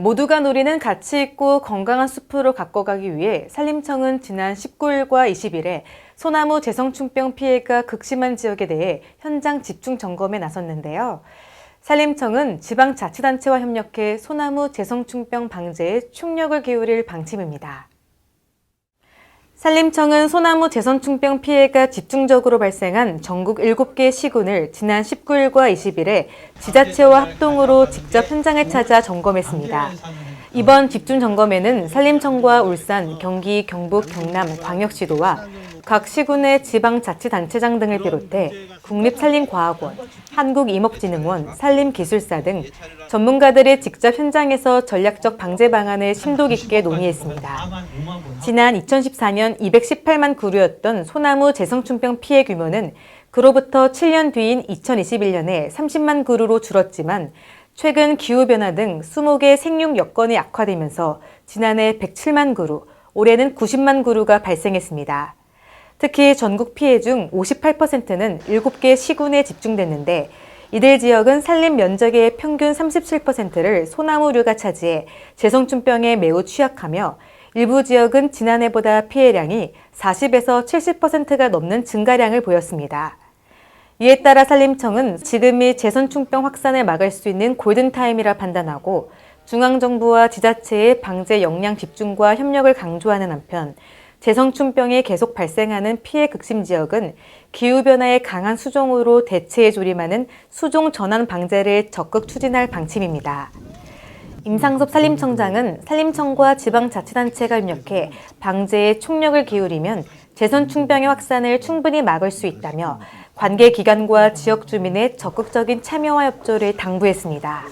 모두가 누리는 가치 있고 건강한 숲으로 가꿔가기 위해 산림청은 지난 19일과 20일에 소나무 재성충병 피해가 극심한 지역에 대해 현장 집중 점검에 나섰는데요. 산림청은 지방자치단체와 협력해 소나무 재성충병 방제에 총력을 기울일 방침입니다. 산림청은 소나무 재선충병 피해가 집중적으로 발생한 전국 7개 시군을 지난 19일과 20일에 지자체와 합동으로 직접 현장을 찾아 점검했습니다. 이번 집중 점검에는 산림청과 울산, 경기, 경북, 경남, 광역시도와 각 시군의 지방자치단체장 등을 비롯해 국립산림과학원, 한국임업진흥원, 산림기술사 등 전문가들이 직접 현장에서 전략적 방제 방안을 심도 깊게 논의했습니다. 지난 2014년 218만 그루였던 소나무 재성충병 피해 규모는 그로부터 7년 뒤인 2021년에 30만 그루로 줄었지만 최근 기후변화 등 20개 생육 여건이 악화되면서 지난해 107만 그루, 올해는 90만 그루가 발생했습니다. 특히 전국 피해 중 58%는 7개 시군에 집중됐는데 이들 지역은 산림 면적의 평균 37%를 소나무류가 차지해 재성충병에 매우 취약하며 일부 지역은 지난해보다 피해량이 40에서 70%가 넘는 증가량을 보였습니다. 이에 따라 산림청은 지금이 재선충병 확산을 막을 수 있는 골든타임이라 판단하고 중앙정부와 지자체의 방제 역량 집중과 협력을 강조하는 한편 재성충병이 계속 발생하는 피해 극심 지역은 기후변화의 강한 수종으로 대체에 조림하는 수종 전환 방제를 적극 추진할 방침입니다. 임상섭 산림청장은 산림청과 지방자치단체가 협력해 방제에 총력을 기울이면 재선충병의 확산을 충분히 막을 수 있다며 관계 기관과 지역 주민의 적극적인 참여와 협조를 당부했습니다.